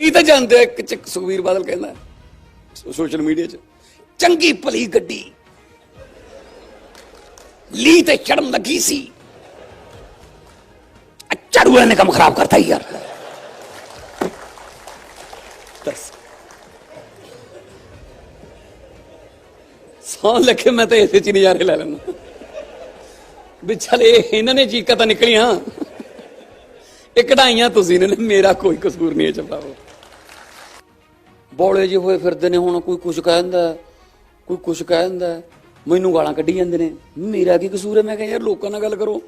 ਇਹ ਤਾਂ ਜਾਂਦੇ ਇੱਕ ਚ ਸੁਖਵੀਰ ਬਾਦਲ ਕਹਿੰਦਾ ਸੋਸ਼ਲ ਮੀਡੀਆ 'ਚ? ਚੰਗੀ ਭਲੀ ਗੱਡੀ। ਲੀ ਤੇ ਚੜਨ ਲੱਗੀ ਸੀ। ਆ ਨੇ ਕੰਮ ਖਰਾਬ ਕਰਤਾ ਯਾਰ। ਦੱਸ। ਸੌਂ ਲੱਗੇ, ਮੈਂ ਤਾਂ ਇਸੇ ਚ ਨਜ਼ਾਰੇ ਲੈ ਲੈਣਾ ਵੀ ਚੱਲ ਇਹਨਾਂ ਨੇ ਚੀਕਾਂ ਤਾਂ ਨਿਕਲੀਆਂ। ਇਹ ਕਢਾਈਆਂ ਤੁਸੀਂ ਨੇ, ਮੇਰਾ ਕੋਈ ਕਸੂਰ ਨਹੀਂ ਹੈ ਚਪਾਓ ਬੋਲੇ ਜਿਹੇ ਹੋਏ ਫਿਰਦੇ ਨੇ, ਹੁਣ ਕੋਈ ਕੁਝ ਕਹਿੰਦਾ, ਕੋਈ ਕੁਝ ਕਹਿੰਦਾ, ਮੈਨੂੰ ਗਾਲਾਂ ਕੱਢੀ ਜਾਂਦੇ ਨੇ। ਮੇਰਾ ਕੀ ਕਸੂਰ ਹੈ? ਮੈਂ ਕਿਹਾ, ਯਾਰ ਲੋਕਾਂ ਨਾਲ ਗੱਲ ਕਰੋ।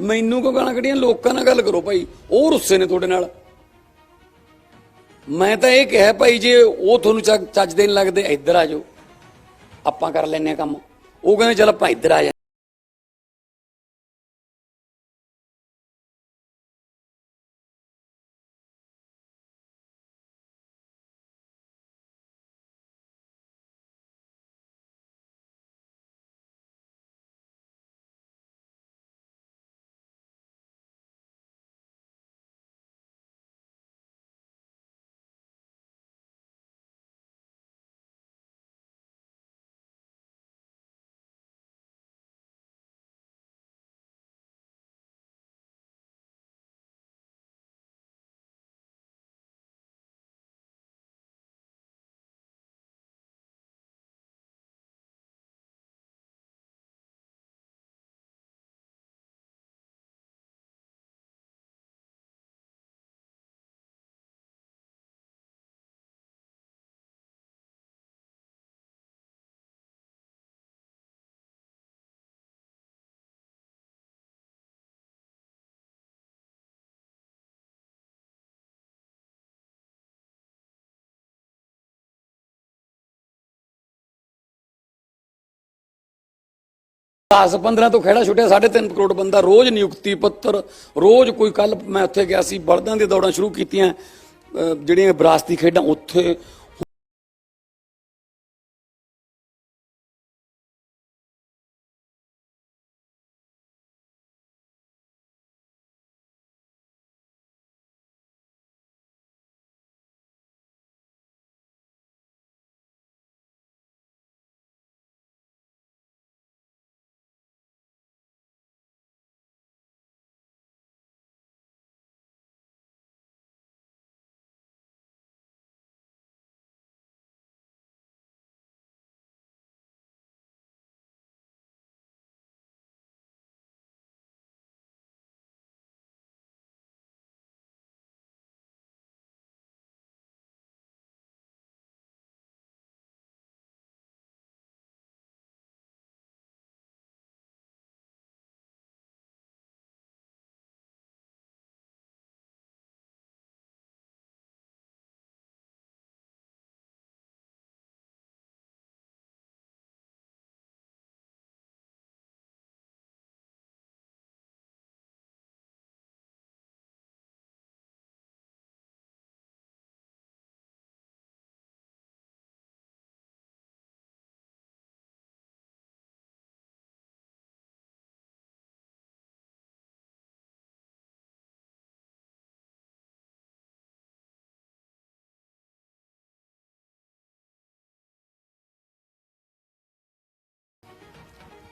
ਮੈਨੂੰ ਕੋ ਗਾਲਾਂ ਕੱਢੀਆਂ? ਲੋਕਾਂ ਨਾਲ ਗੱਲ ਕਰੋ ਭਾਈ। ਉਹ ਰੁੱਸੇ ਨੇ ਤੁਹਾਡੇ ਨਾਲ। ਮੈਂ ਤਾਂ ਇਹ ਕਿਹਾ ਭਾਈ, ਜੇ ਉਹ ਤੁਹਾਨੂੰ ਚੱਜ ਚੱਜ ਦੇਣ ਲੱਗਦੇ, ਇੱਧਰ ਆ ਜਾਓ। ਆਪਾਂ ਕਰ ਲੈਨੇ ਆ ਕੰਮ। ਉਹ ਕਹਿੰਦੇ, ਚਲ ਆਪਾਂ ਇੱਧਰ ਆ ਜਾ ਦਸ 15 ਤੋਂ ਖੇੜਾ ਛੁੱਟਿਆ 3.5 ਕਰੋੜ ਬੰਦਾ ਰੋਜ਼ ਨਿਯੁਕਤੀ ਪੱਤਰ, ਰੋਜ਼ ਕੋਈ ਕੱਲ ਮੈਂ ਉੱਥੇ ਗਿਆ ਸੀ, ਬਲਦਾਂ ਦੀਆਂ ਦੌੜਾਂ ਸ਼ੁਰੂ ਕੀਤੀਆਂ ਜਿਹੜੀਆਂ ਵਿਰਾਸਤੀ ਖੇਡਾਂ, ਉੱਥੇ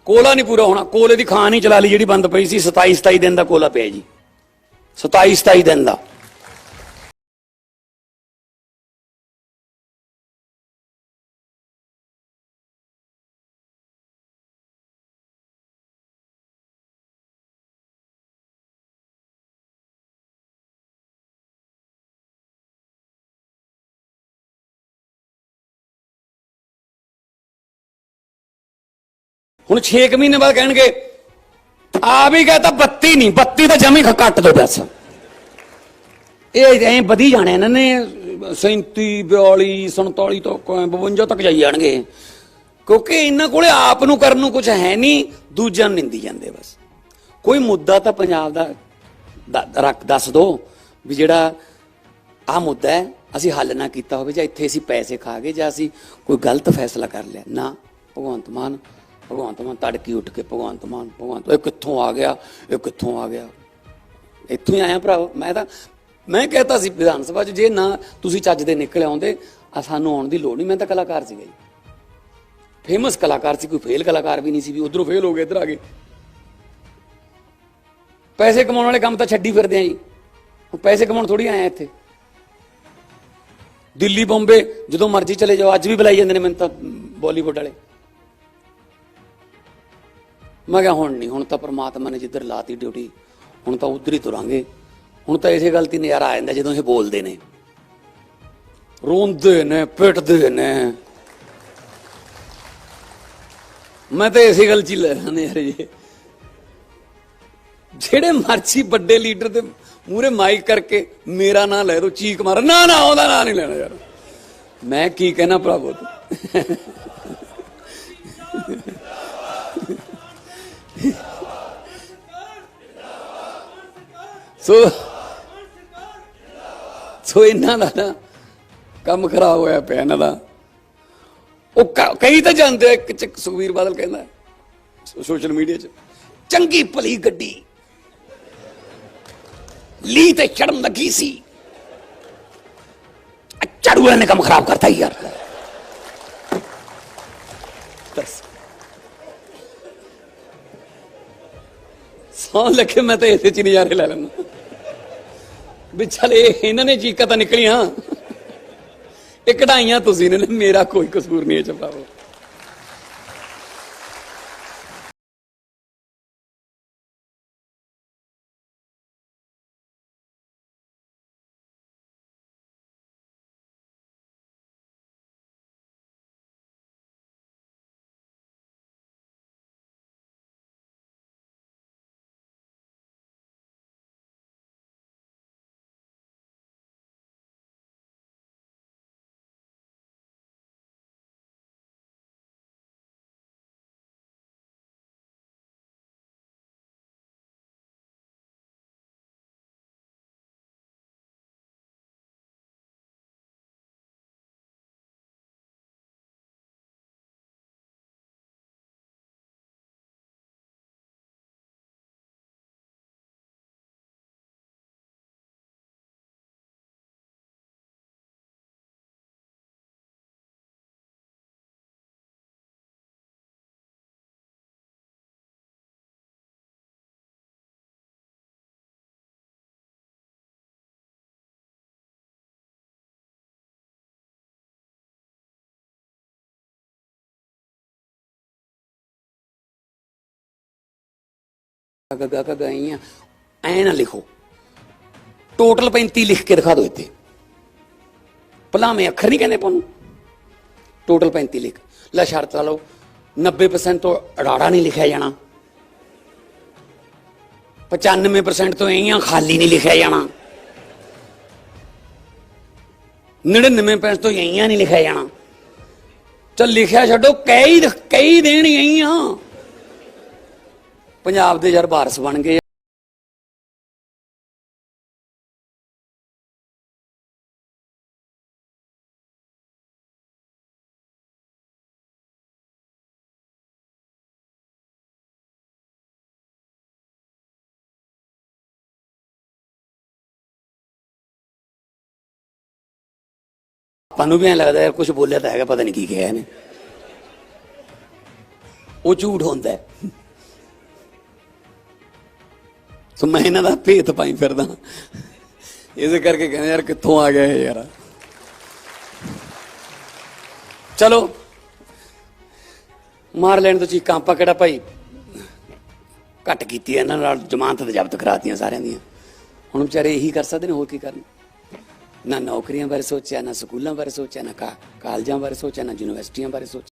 ਕੋਲਾ ਨਹੀਂ ਪੂਰਾ ਹੋਣਾ। ਕੋਲੇ ਦੀ ਖਾਨ ਹੀ ਚਲਾ ਲਈ ਜਿਹੜੀ ਬੰਦ ਪਈ ਸੀ। 27 27 ਦਿਨ ਦਾ ਕੋਲਾ ਪਿਆ ਜੀ। 27 27 ਦਿਨ ਦਾ। ਹੁਣ 6 ਮਹੀਨੇ ਬਾਅਦ ਕਹਿਣਗੇ ਆ ਵੀ ਗਏ ਤਾਂ 32 ਨਹੀਂ 32 ਤਾਂ ਜਮੀ ਘੱਟ ਦੋ ਬਸ। ਇਹ ਐਂ ਵਧੀ ਜਾਣੇ ਇਹਨਾਂ ਨੇ 37 42 47 ਤੋਂ 52 ਤੱਕ ਜਾਈ ਜਾਣਗੇ। ਕਿਉਂਕਿ ਇਹਨਾਂ ਕੋਲੇ ਆਪ ਨੂੰ ਕਰਨ ਨੂੰ ਕੁਝ ਹੈ ਨਹੀਂ, ਦੂਜਿਆਂ ਨੂੰ ਨਿੰਦੀ ਜਾਂਦੇ ਬਸ। ਕੋਈ ਮੁੱਦਾ ਤਾਂ ਪੰਜਾਬ ਦਾ ਰੱਖ ਦੱਸ ਦੋ ਵੀ ਜਿਹੜਾ ਆ ਮੁੱਦਾ ਹੈ, ਅਸੀਂ ਹੱਲ ਨਾ ਕੀਤਾ ਹੋਵੇ ਜਾਂ ਇੱਥੇ ਅਸੀਂ ਪੈਸੇ ਖਾ ਗਏ ਜਾਂ ਅਸੀਂ ਕੋਈ ਗਲਤ ਫੈਸਲਾ ਕਰ ਲਿਆ। ਨਾ, ਭਗਵੰਤ ਮਾਨ ਭਗਵੰਤ ਮਾਨ, ਤੜਕੀ ਉੱਠ ਕੇ ਭਗਵੰਤ ਮਾਨ, ਭਗਵੰਤ ਇਹ ਕਿੱਥੋਂ ਆ ਗਿਆ, ਇਹ ਕਿੱਥੋਂ ਆ ਗਿਆ? ਇੱਥੋਂ ਹੀ ਆਇਆ ਭਰਾ ਮੈਂ ਤਾਂ, ਮੈਂ ਕਹਤਾ ਸੀ ਵਿਧਾਨ ਸਭਾ 'ਚ, ਜੇ ਨਾ ਤੁਸੀਂ ਚੱਜ ਦੇ ਨਿਕਲ ਆਉਂਦੇ, ਆ ਸਾਨੂੰ ਆਉਣ ਦੀ ਲੋੜ ਨਹੀਂ। ਮੈਂ ਤਾਂ ਕਲਾਕਾਰ ਸੀਗਾ ਜੀ। ਫੇਮਸ ਕਲਾਕਾਰ ਸੀ, ਕੋਈ ਫੇਲ ਕਲਾਕਾਰ ਵੀ ਨਹੀਂ ਸੀ, ਵੀ ਉਧਰੋਂ ਫੇਲ ਹੋ ਗਏ, ਇੱਧਰ ਆ ਗਏ। ਪੈਸੇ ਕਮਾਉਣ ਵਾਲੇ ਕੰਮ ਤਾਂ ਛੱਡੀ ਫਿਰਦੇ ਆ ਜੀ। ਪੈਸੇ ਕਮਾਉਣ ਥੋੜੀ ਆਏ ਆ ਇੱਥੇ। ਦਿੱਲੀ, ਬੰਬੇ, ਜਦੋਂ ਮਰਜ਼ੀ ਚਲੇ ਜਾਓ, ਅੱਜ ਵੀ ਬੁਲਾਈ ਜਾਂਦੇ ਨੇ ਮੈਨੂੰ ਤਾਂ ਬਾਲੀਵੁੱਡ ਵਾਲੇ। ਮੈਂ ਕਿਹਾ ਹੁਣ ਨਹੀਂ, ਹੁਣ ਤਾਂ ਪ੍ਰਮਾਤਮਾ ਨੇ ਜਿੱਧਰ ਲਾਤੀ ਡਿਊਟੀ, ਹੁਣ ਤਾਂ ਉਧਰ ਹੀ ਤੁਰਾਂਗੇ। ਹੁਣ ਤਾਂ ਇਸੇ ਗੱਲ ਤੇ ਨਜ਼ਾਰਾ ਆ ਜਾਂਦਾ ਜਦੋਂ ਇਹ ਬੋਲਦੇ ਨੇ। ਰੋਂਦੇ ਨੇ, ਪਿੱਟਦੇ ਨੇ। ਮੈਂ ਤਾਂ ਇਸੇ ਗੱਲ ਚ ਹੀ ਲੈ ਰਹੇ ਯਾਰ ਜੀ ਜਿਹੜੇ ਮਰਜ਼ੀ ਵੱਡੇ ਲੀਡਰ ਦੇ ਮੂਰੇ ਮਾਈਕ ਕਰਕੇ ਮੇਰਾ ਨਾਂ ਲੈ ਦੋ, ਚੀਕ ਮਾਰ। ਨਾ ਨਾ, ਉਹਦਾ ਨਾਂ ਨਹੀਂ ਲੈਣਾ ਯਾਰ। ਮੈਂ ਕੀ ਕਹਿਣਾ ਭਰਾਵੋ? ਤੂੰ ਸੋ ਸੋ ਇਹਨਾਂ ਦਾ ਨਾ ਕੰਮ ਖਰਾਬ ਹੋਇਆ ਪਿਆ ਇਹਨਾਂ ਦਾ। ਉਹ ਕਈ ਤਾਂ ਜਾਂਦੇ ਇੱਕ ਚ ਸੁਖਵੀਰ ਬਾਦਲ ਕਹਿੰਦਾ ਸੋਸ਼ਲ ਮੀਡੀਆ 'ਚ, ਚੰਗੀ ਭਲੀ ਗੱਡੀ, ਲੀ ਤੇ ਚੜਨ ਲੱਗੀ ਸੀ। ਆ ਝਾੜੂ ਵਾਲੇ ਨੇ ਕੰਮ ਖਰਾਬ ਕਰਤਾ ਹੀ ਯਾਰ। ਦੱਸ। ਸੌ ਲੱਗੇ ਮੈਂ ਤਾਂ ਇਸੇ ਚ ਨਜ਼ਾਰੇ ਲੈ ਲੈਣਾ ਵੀ ਚੱਲ ਇਹਨਾਂ ਨੇ ਚੀਕਾਂ ਤਾਂ ਨਿਕਲੀਆਂ। ਇਹ ਕਢਾਈਆਂ ਤੁਸੀਂ ਨੇ, ਮੇਰਾ ਕੋਈ ਕਸੂਰ ਨਹੀਂ ਹੈ ਚਪਾਵੋ ਗਾ ਗਾ ਗਾਈਆਂ, ਐ ਨਾ ਲਿਖੋ। ਟੋਟਲ 35 ਲਿਖ ਕੇ ਦਿਖਾ ਦਿਓ ਇੱਥੇ। ਭਲਾਵੇਂ ਅੱਖਰ ਨਹੀਂ ਕਹਿੰਦੇ ਆਪਾਂ ਟੋਟਲ 35 ਲਿਖ। ਲੈ ਸ਼ਰਤ ਲਾ ਲਓ 90% ਤੋਂ ਅੜਾੜਾ ਨਹੀਂ ਲਿਖਿਆ ਜਾਣਾ। 95% ਤੋਂ ਐਂ ਖਾਲੀ ਨਹੀਂ ਲਿਖਿਆ ਜਾਣਾ। 99% ਤੋਂ ਐਂ ਨਹੀਂ ਲਿਖਿਆ ਜਾਣਾ। ਚੱਲ ਲਿਖਿਆ ਛੱਡੋ, ਕਈ ਕਈ ਦੇਣ ਐਂ ਪੰਜਾਬ ਦੇ ਯਾਰ ਵਾਰਸ ਬਣ ਗਏ ਆਪਾਂ ਵੀ ਐਂ ਲੱਗਦਾ ਯਾਰ ਕੁਝ ਬੋਲਿਆ ਤਾਂ ਹੈਗਾ, ਪਤਾ ਨਹੀਂ ਕੀ ਕਿਹਾ ਇਹਨੇ। ਉਹ ਝੂਠ ਹੁੰਦਾ ਹੈ। ਸੋ ਮੈਂ ਇਹਨਾਂ ਦਾ ਭੇਤ ਪਾਈ ਫਿਰਦਾ। ਇਸੇ ਕਰਕੇ ਕਹਿੰਦੇ ਯਾਰ ਕਿੱਥੋਂ ਆ ਗਿਆ ਇਹ ਯਾਰ। ਚਲੋ। ਮਾਰ ਲੈਣ ਤੋਂ ਚੀਕਾਂ ਆਪਾਂ ਕਿਹੜਾ ਭਾਈ? ਘੱਟ ਕੀਤੀ ਇਹਨਾਂ ਨਾਲ, ਜ਼ਮਾਨਤ ਤੇ ਜ਼ਬਤ ਕਰਾਤੀਆਂ ਸਾਰਿਆਂ ਦੀਆਂ। ਹੁਣ ਵਿਚਾਰੇ ਇਹੀ ਕਰ ਸਕਦੇ ਨੇ, ਹੋਰ ਕੀ ਕਰਨ? ਨਾ ਨੌਕਰੀਆਂ ਬਾਰੇ ਸੋਚਿਆ, ਨਾ ਸਕੂਲਾਂ ਬਾਰੇ ਸੋਚਿਆ, ਨਾ ਕਾ- ਕਾਲਜਾਂ ਬਾਰੇ ਸੋਚਿਆ, ਨਾ ਯੂਨੀਵਰਸਿਟੀਆਂ ਬਾਰੇ ਸੋਚਿਆ।